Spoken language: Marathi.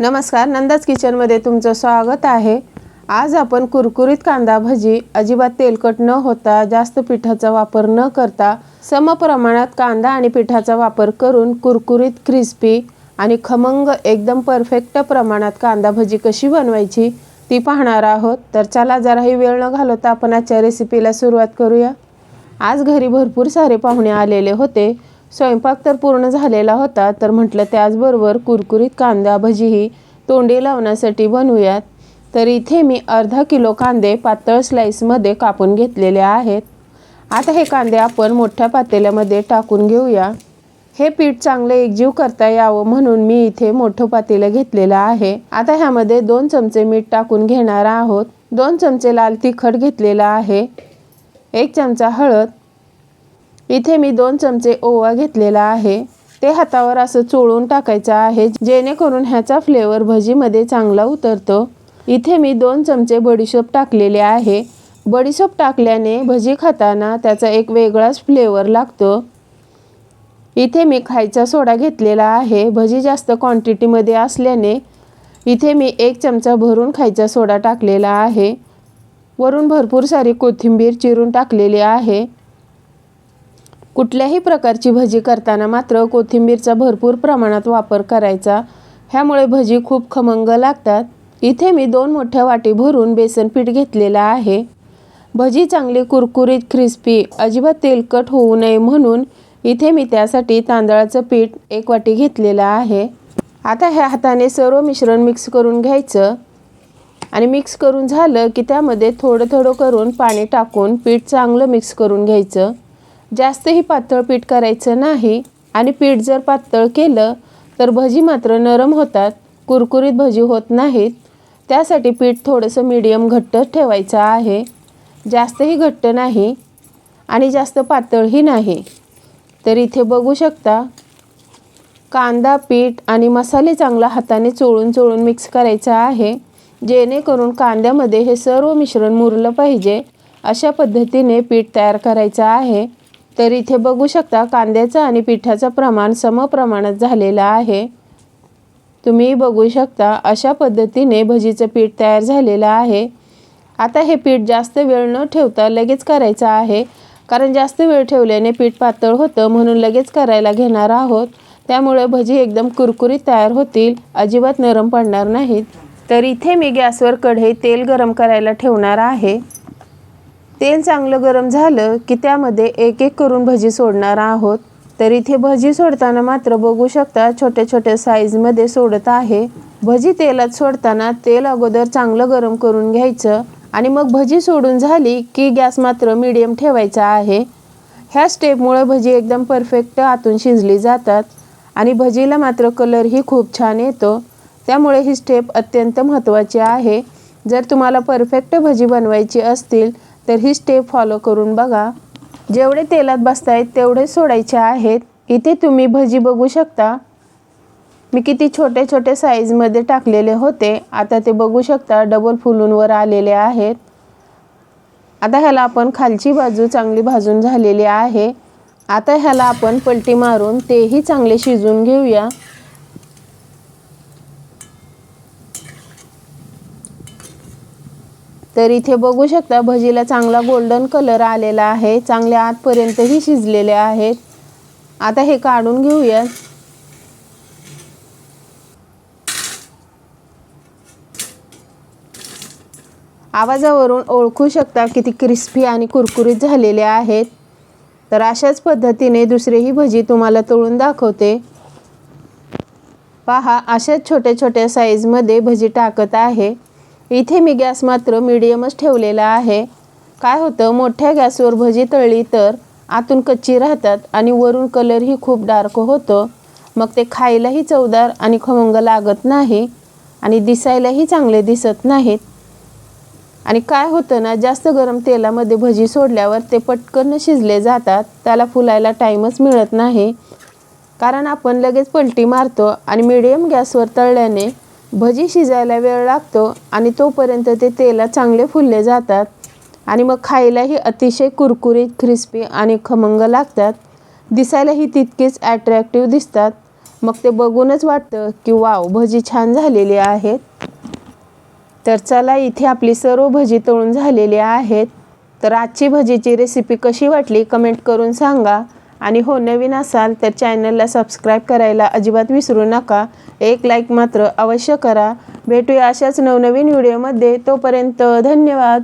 नमस्कार नंदाच किचनमध्ये तुमचं स्वागत आहे. आज आपण कुरकुरीत कांदा भजी अजिबात तेलकट न होता जास्त पिठाचा वापर न करता समप्रमाणात कांदा आणि पिठाचा वापर करून कुरकुरीत क्रिस्पी आणि खमंग एकदम परफेक्ट प्रमाणात कांदा भजी कशी बनवायची ती पाहणार आहोत. तर चला जराही वेळ न घालवता आपण आजच्या रेसिपीला सुरुवात करूया. आज घरी भरपूर सारे पाहुणे आलेले होते. स्वयंपाक तर पूर्ण झालेला होता तर म्हटलं त्याचबरोबर कुरकुरीत कांदा भजीही तोंडी लावण्यासाठी बनवूयात. तर इथे मी अर्धा किलो कांदे पातळ स्लाईसमध्ये कापून घेतलेले आहेत. आता हे कांदे आपण मोठ्या पातेल्यामध्ये टाकून घेऊया. हे पीठ चांगले एकजीव करता यावं म्हणून मी इथे मोठं पातेलं घेतलेलं आहे. आता ह्यामध्ये दोन चमचे मीठ टाकून घेणार आहोत. दोन चमचे लाल तिखट घेतलेला आहे. एक चमचा हळद. इथे मी दोन चमचे ओवा घेतलेला आहे. ते हातावर असं चोळून टाकायचं आहे जेणेकरून ह्याचा फ्लेवर भजीमध्ये चांगला उतरतो. इथे मी दोन चमचे बडीशोप टाकलेले आहे. बडीशोप टाकल्याने भजी खाताना त्याचा एक वेगळाच फ्लेवर लागतो. इथे मी खायचा सोडा घेतलेला आहे. भजी जास्त क्वांटिटीमध्ये असल्याने इथे मी एक चमचा भरून खायचा सोडा टाकलेला आहे. वरून भरपूर सारी कोथिंबीर चिरून टाकलेली आहे. कुठल्याही प्रकारची भजी करताना मात्र कोथिंबीरचा भरपूर प्रमाणात वापर करायचा. ह्यामुळे भजी खूप खमंग लागतात. इथे मी दोन मोठ्या वाटी भरून बेसन पीठ घेतलेलं आहे. भजी चांगली कुरकुरीत क्रिस्पी अजिबात तेलकट होऊ नये म्हणून इथे मी त्यासाठी तांदळाचं पीठ एक वाटी घेतलेलं आहे. आता ह्या हाताने सर्व मिश्रण मिक्स करून घ्यायचं. आणि मिक्स करून झालं की त्यामध्ये थोडं थोडं करून पाणी टाकून पीठ चांगलं मिक्स करून घ्यायचं. जास्तही पातळ पीठ करायचं नाही आणि पीठ जर पातळ केलं तर भजी मात्र नरम होतात कुरकुरीत भजी होत नाहीत. त्यासाठी पीठ थोडंसं मीडियम घट्ट ठेवायचं आहे. जास्तही घट्ट नाही आणि जास्त पातळही नाही. तर इथे बघू शकता कांदा पीठ आणि मसाले चांगला हाताने चोळून चोळून मिक्स करायचा आहे जेणेकरून कांद्यामध्ये हे सर्व मिश्रण मुरलं पाहिजे. अशा पद्धतीने पीठ तयार करायचं आहे. तर इथे बघू शकता कांद्याचं आणि पिठाचं प्रमाण समप्रमाणात झालेलं आहे. तुम्ही बघू शकता अशा पद्धतीने भजीचं पीठ तयार झालेलं आहे. आता हे पीठ जास्त वेळ न ठेवता लगेच करायचं आहे. कारण जास्त वेळ ठेवल्याने पीठ पातळ होतं म्हणून लगेच करायला घेणार आहोत. त्यामुळे भजी एकदम कुरकुरीत तयार होतील. अजिबात नरम पडणार नाहीत. तर इथे मी गॅसवर कढई तेल गरम करायला ठेवणार आहे. तेल चांगलं गरम झालं की त्यामध्ये एक एक करून भजी सोडणार आहोत. तर इथे भजी सोडताना मात्र बघू शकता छोट्या छोट्या साईजमध्ये सोडत आहे. भजी तेलात सोडताना तेल अगोदर चांगलं गरम करून घ्यायचं आणि मग भजी सोडून झाली की गॅस मात्र मिडियम ठेवायचा आहे. ह्या स्टेपमुळे भजी एकदम परफेक्ट आतून शिजली जातात आणि भजीला मात्र कलरही खूप छान येतो. त्यामुळे ही स्टेप अत्यंत महत्त्वाची आहे. जर तुम्हाला परफेक्ट भजी बनवायची असतील तर ही स्टेप फॉलो करून बघा. जेवढे तेलात बसतायत तेवढे सोडायचे आहेत. इथे तुम्ही भजी बघू शकता. मी किती छोटे छोटे साईजमध्ये टाकलेले होते. आता ते बघू शकता डबल फुलूनवर आलेले आहेत. आता ह्याला आपण खालची बाजू चांगली भाजून झालेली आहे. आता ह्याला आपण पलटी मारून तेही चांगले शिजून घेऊया. तर इथे बघू शकता भजीला चांगला गोल्डन कलर आलेला आहे. चांगले आतपर्यंतही शिजलेले आहेत. आता हे काढून घेऊया आवाजावरून ओळखू शकता किती क्रिस्पी आणि कुरकुरीत झालेले आहेत. तर अशाच पद्धतीने दुसरीही भजी तुम्हाला तळून दाखवते. पहा अशाच छोट्या छोट्या साईजमध्ये भजी टाकत आहे. इथे मी गॅस मात्र मीडियमच ठेवलेला आहे. काय होतं मोठ्या गॅसवर भजी तळली तर आतून कच्ची राहतात आणि वरून कलरही खूप डार्क होतो. मग ते खायलाही चवदार आणि खमंग लागत नाही आणि दिसायलाही चांगले दिसत नाहीत. आणि काय होतं ना जास्त गरम तेलामध्ये भजी सोडल्यावर ते पटकन शिजले जातात. त्याला फुलायला टाईमच मिळत नाही. कारण आपण लगेच पलटी मारतो आणि मिडियम गॅसवर तळल्याने भजी शिजायला वेळ लागतो आणि तोपर्यंत ते तेलात चांगले फुलले जातात. आणि मग खायलाही अतिशय कुरकुरीत क्रिस्पी आणि खमंग लागतात. दिसायलाही तितकेच ॲट्रॅक्टिव्ह दिसतात. मग ते बघूनच वाटतं की वाव भजी छान झालेली आहेत. तर चला इथे आपली सर्व भजी तळून झालेली आहेत. तर आजची भजीची रेसिपी कशी वाटली कमेंट करून सांगा. आणि हो नवीन असाल तर चॅनलला सबस्क्राईब करायला अजिबात विसरू नका. एक लाईक मात्र अवश्य करा. भेटूया अशाच नवनवीन व्हिडिओमध्ये तोपर्यंत धन्यवाद.